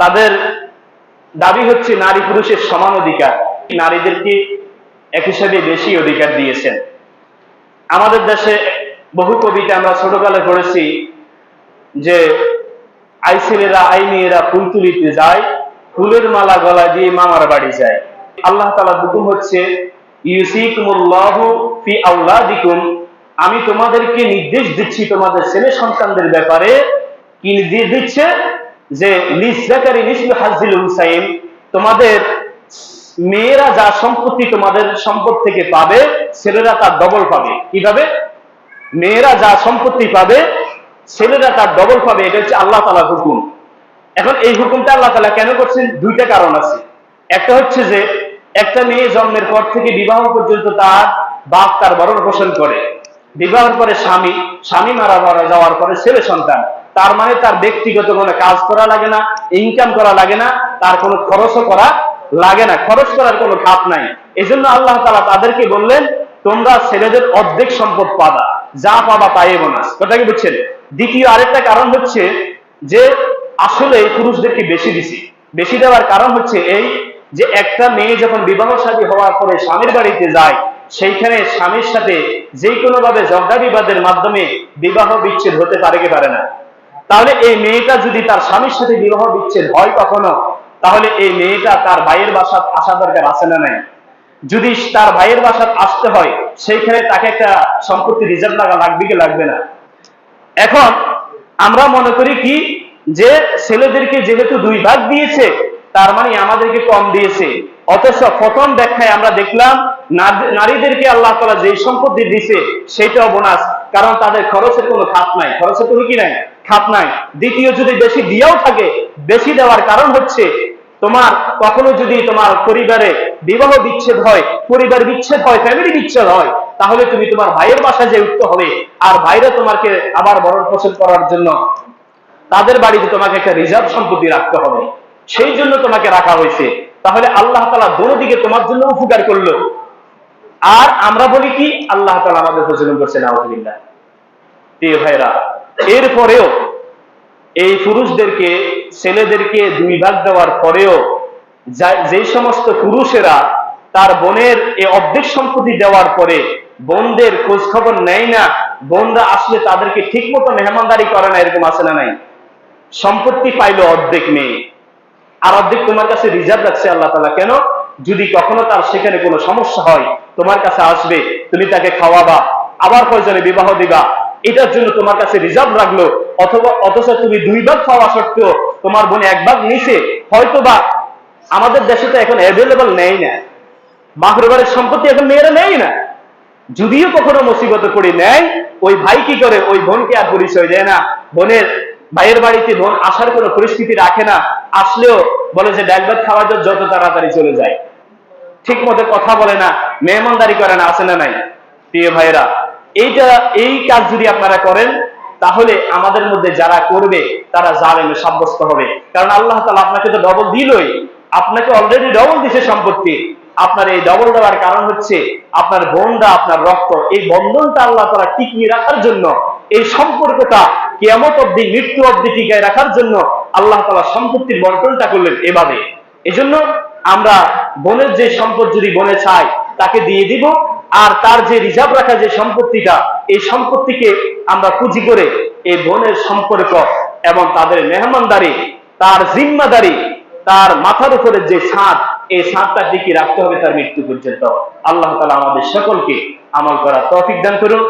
তাদের দাবি হচ্ছে নারী পুরুষের সমান অধিকার। নারীদেরকে এক হিসাবে বেশি অধিকার দিয়েছেন? আমাদের দেশে বহু কবিতা আমরা ছোটকালে পড়েছি যে আই ছেলেরা আই মেয়েরা ফুল তুলিতে যায়, ফুলের মালা গলা দিয়ে মামার বাড়ি যায়। আল্লাহ তালা হুকুম হচ্ছে আমি তোমাদেরকে নির্দেশ দিচ্ছি তোমাদের ছেলে সন্তানদের ব্যাপারে। কি নির্দেশ দিচ্ছে? যে তোমাদের মেয়েরা যা সম্পত্তি তোমাদের সম্পদ থেকে পাবে, ছেলেরা তার ডবল পাবে। কীভাবে? মেয়েরা যা সম্পত্তি পাবে, ছেলেরা তার ডবল পাবে, এটা হচ্ছে আল্লাহ তালার হুকুম। এখন এই হুকুমটা আল্লাহ তালা কেন করছেন? দুইটা কারণ আছে। একটা হচ্ছে যে, একটা মেয়ে জন্মের পর থেকে বিবাহ পর্যন্ত তার বাপ তার বরণ পোষণ করে। বিবাহের পরে স্বামী স্বামী মারা মারা যাওয়ার পরে ছেলে সন্তান। তার মানে তার ব্যক্তিগত কোনো কাজ করা লাগে না ইনকাম করা লাগে না, তার কোনো খরচও করা লাগে না। খরচ করার কোনো খাপ নাই। এজন্য আল্লাহ তালা তাদেরকে বললেন, তোমরা ছেলেদের অর্ধেক সম্পদ পাবা, যা পাবা তাই বোনাস। কথা কি বুঝছেন? দ্বিতীয় আরেকটা কারণ হচ্ছে যে আসলে পুরুষদেরকে বেশি দিছি। বেশি দেওয়ার কারণ হচ্ছে এই যে একটা মেয়ে যখন বিবাহ শাদী হওয়ার পরে স্বামীর বাড়িতে যায়, সেইখানে স্বামীর সাথে যে কোনো ভাবে বিবাদের মাধ্যমে বিবাহ বিচ্ছেদ হতে পারে কি পারে না। তাহলে এই মেয়েটা যদি তার স্বামীর সাথে বিবাহ বিচ্ছেদ হয় কখনো, তাহলে এই মেয়েটা তার ভাইয়ের বাসাত আসা দরকার আছে না নাই? যদি তার ভাইয়ের বাসাত আসতে হয়, সেইখানে তাকে একটা সম্পত্তি রিজার্ভ লাগা লাগবে কি লাগবে না? এখন আমরা মনে করি কি, যে ছেলেদেরকে যেহেতু দুই ভাগ দিয়েছে, তার মানে আমাদেরকে কম দিয়েছে। অথচ প্রথম ব্যাখ্যায় আমরা দেখলাম, নারী- নারীদেরকে আল্লাহ তালা যে সম্পত্তি দিছে সেটাও বোনাস, কারণ তাদের খরচের কোনো খাপ নাই। খরচের কোনো কি নাই? খাপ নাই। দ্বিতীয় যদি বেশি দিয়েও থাকে, বেশি দেওয়ার কারণ হচ্ছে তোমার কখনো যদি তোমার পরিবারে বিবাহ বিচ্ছেদ হয়, পরিবার বিচ্ছেদ হয় ফ্যামিলি বিচ্ছেদ হয়, তাহলে তুমি তোমার ভাইয়ের বাসায় যে উঠতে হবে। আর ভাইরা তোমাকে আবার বরণ পোষণ করার জন্য তাদের বাড়িতে তোমাকে একটা রিজার্ভ সম্পত্তি রাখতে হবে। সেই জন্য তোমাকে রাখা হয়েছে। তাহলে আল্লাহ তালা দোনো দিকে তোমার জন্য উপকার করল। আর আমরা বলি কি? আল্লাহ তালা আমাদের প্রচলন করছে নাউজুবিল্লাহ। প্রিয় ভাইরা এরপরেও এই পুরুষদেরকে, ছেলেদেরকে দুই ভাগ দেওয়ার পরেও যে সমস্ত পুরুষেরা তার বোনের এই অর্ধেক সম্পত্তি দেওয়ার পরে বোনদের খোঁজ খবর নেয় না, বোনরা আসলে তাদেরকে ঠিক মতো মেহমানদারি করে না, এরকম আছে না নাই? সম্পত্তি পাইলো অর্ধেক মেয়ে। আর অর্ধেক তোমার কাছে রিজার্ভ রাখছে আল্লাহ তালা কেন? যদি কখনো তার সেখানে কোনো সমস্যা হয়, তোমার কাছে আসবে, তুমি তাকে খাওয়াবা, আবার প্রয়োজনে বিবাহ দিবা এটার জন্য তোমার কাছে রিজার্ভ রাখল, অথবা অথচ তুমি দুই ভাগ খাওয়া সত্ত্বেও তোমার বোনে এক ভাগ নিছে হয়তো বা আমাদের দেশে তো এখন অ্যাভেলেবল নেই না। বাহরবারের সম্পত্তি এখন মেয়েরা নেই না। যদিও কখনো মুসিবতে পড়ে নেয়, ওই ভাই কি করে, ওই বোনকে আর পরিচয় দেয় না। বোনের ভাইয়ের বাড়িতে বোন আসার কোনো পরিস্থিতি রাখে না, আসলেও বলে যে ডাক ভাত জন্য যত তাড়াতাড়ি চলে যায়। ঠিক মতো কথা বলে না, মেহমানদারি করে না আসে না নাই? প্রিয় ভাইয়েরা এইটা, এই কাজ যদি আপনারা করেন, তাহলে আমাদের মধ্যে যারা করবে, তারা জালেমে সাব্যস্ত হবে। কারণ আল্লাহ তালা আপনাকে তো ডবল দিলই। আপনাকে অলরেডি ডবল দিছে সম্পত্তি। আপনার এই ডবল দেওয়ার কারণ হচ্ছে আপনার বোনরা আপনার রক্ত। এই বন্ধনটা আল্লাহ তালা টিকিয়ে রাখার জন্য, এই সম্পর্কটা কেমত অব্দি মৃত্যু অব্দি টিকায় রাখার জন্য আল্লাহ তালা সম্পত্তির বন্টনটা করলেন এভাবে। এজন্য আমরা বনের যে সম্পদ যদি বনে চাই, তাকে দিয়ে দিব। আর তার যে রিজার্ভ রাখা যে সম্পত্তিটা, এই সম্পত্তিকে আমরা পুঁজি করে এই বোনের সম্পর্ক এবং তাদের মেহমানদারি, তার জিম্মাদারি, তার মাথার উপরে যে সাঁত এই ছাদটা দিকে রাখতে হবে তার মৃত্যু পর্যন্ত। আল্লাহ তালা আমাদের সকলকে আমল করা তৌফিক দান করুন।